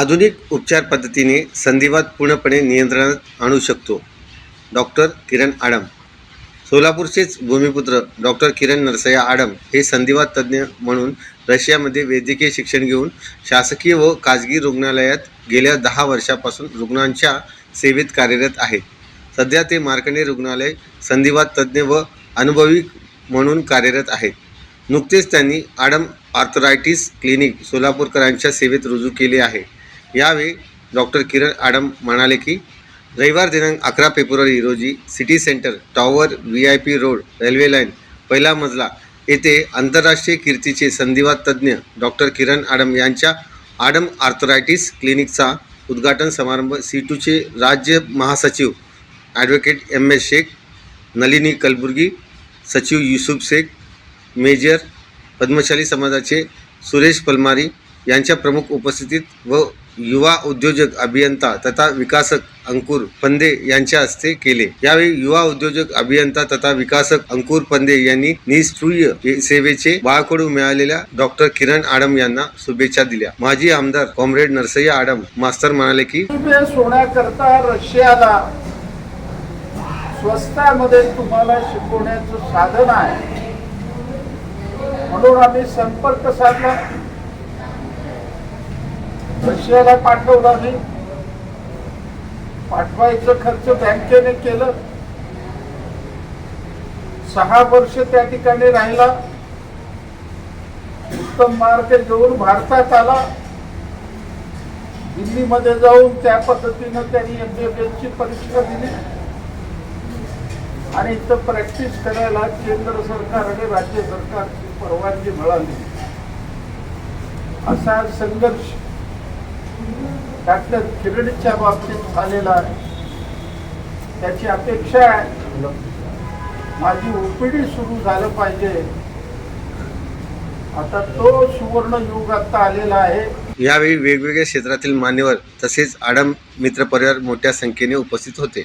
आधुनिक उपचार पद्धतीने संधिवात पूर्णपणे नियंत्रणात आणू शकतो. डॉक्टर किरण आडम. सोलापूरचेच भूमिपुत्र डॉक्टर किरण नरसया आडम हे संधिवात तज्ज्ञ म्हणून रशियामध्ये वैद्यकीय शिक्षण घेऊन शासकीय व खाजगी रुग्णालयात गेल्या दहा वर्षापासून रुग्णांच्या सेवेत कार्यरत आहेत. सध्या ते मार्कंडे रुग्णालय संधिवात तज्ज्ञ व अनुभवी म्हणून कार्यरत आहेत. नुकतेच त्यांनी आडम आर्थरायटिस क्लिनिक सोलापूरकरांच्या सेवेत रुजू केले आहे. यावेळी डॉक्टर किरण आडम म्हणाले की रविवार दिनांक अकरा फेब्रुवारी रोजी city centre tower V I P road railway line पहिला मजला येथे आंतरराष्ट्रीय कीर्तीचे संधिवात तज्ज्ञ डॉक्टर किरण आडम यांच्या आडम आर्थरायटिस क्लिनिकचा उद्घाटन समारंभ सी टूचे राज्य महासचिव advocate M S Shaikh Nalini Kalburgi सचिव युसुफ शेख मेजर पद्मशाली समाजाचे सुरेश पलमारी यांच्या प्रमुख उपस्थितीत व युवा उद्योजक अभियंता तथा विकासक अंकुर पंदे यांच्या हस्ते केले. यावेळी युवा उद्योजक अभियंता तथा विकासक अंकुर पंदे यांनी निस्तृय सेवेचे बाळकडून मिळालेल्या डॉक्टर किरण आडम यांना शुभेच्छा दिल्या. माजी आमदार कॉम्रेड नरसय्या आडम मास्तर म्हणाले की सोडण्याकरता रशियाला स्वस्तामध्ये तुम्हाला शिकवण्याचं साधन आहे. म्हणून आम्ही संपर्क साधला. रशियाला पाठवला नाही. पाठवायचं खर्च बँकेने केलं. सहा वर्ष त्या ठिकाणी राहिला. उत्तम मार्ग घेऊन भारतात आला. दिल्लीमध्ये जाऊन त्या पद्धतीनं त्यांनी एमबीबीएस ची परीक्षा दिली. आणि इथं प्रॅक्टिस करायला केंद्र सरकार आणि राज्य सरकारची परवानगी मिळाली. असा संघर्ष त्यातल्या किरणच्या बाबतीत झालेला आहे. त्याची अपेक्षा आहे. माझी ओपीडी सुरू झालं पाहिजे. आता तो सुवर्ण युग आता आलेला आहे. यावेळी वेगवेगळ्या क्षेत्रातील मान्यवर तसेच आडम मित्र परिवार मोठ्या संख्येने उपस्थित होते.